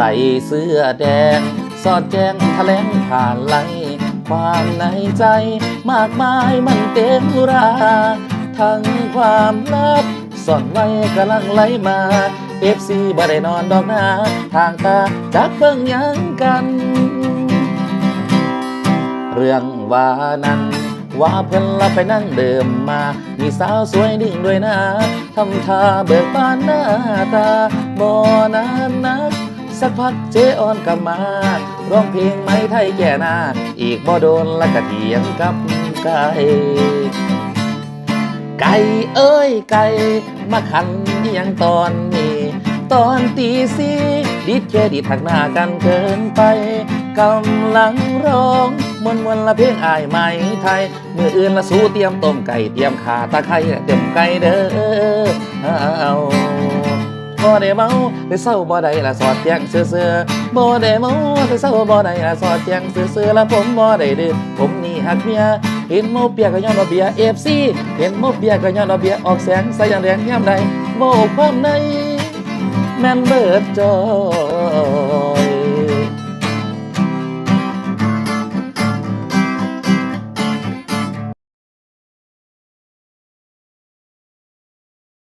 ส่เสื้อแดง สอดแจงแถลงผ่านไหลความในใจมากมายมันเต็มรา ทั้งความลับซ่อนไว้กำลังไหลมาเอฟซีบ่ได้นอนดอกนาทางตาจักเบิ่งยังกัน เรื่องว่านั้นว่าเพิ่นละไปนั่งเดิมมา มีสาวสวยดิ่งด้วยนะ ทำท่าเบิกบานหน้าตาบ่นานนัก สักพักเจออนกลับมาร้องเพลงไม้ไทยแก่นาอีกบ่โดนละกะเถียงกับไก่ไก่เอ้ยไก่มาขันยังตอนนี้ตอนตีสีดิดเครดิตหักหน้ากันเกินไปกำลังร้องมวนมวนละเพลงอายไหมไทยมืออื่นละสู้เตรียมต้มไก่เตรียมขาตะไคร้เตรียมไก่เด้อ บ่ได้เมาแต่เศร้าบ่ได้ละสอดแจ้งเสื้อเสื้อบ่ได้เมาแต่เศร้าบ่ได้ละสอดแจ้งเสื้อเสื้อละผมบ่ได้ดื้อผมนี่หักเมียเห็นโมเปียก็ย้อนว่าเบียเอฟซีเห็นโมเปียก็ย้อนว่าเบียออกแสงใส่อย่างแรงย่ำใดโมความในแม่นเบิดจอ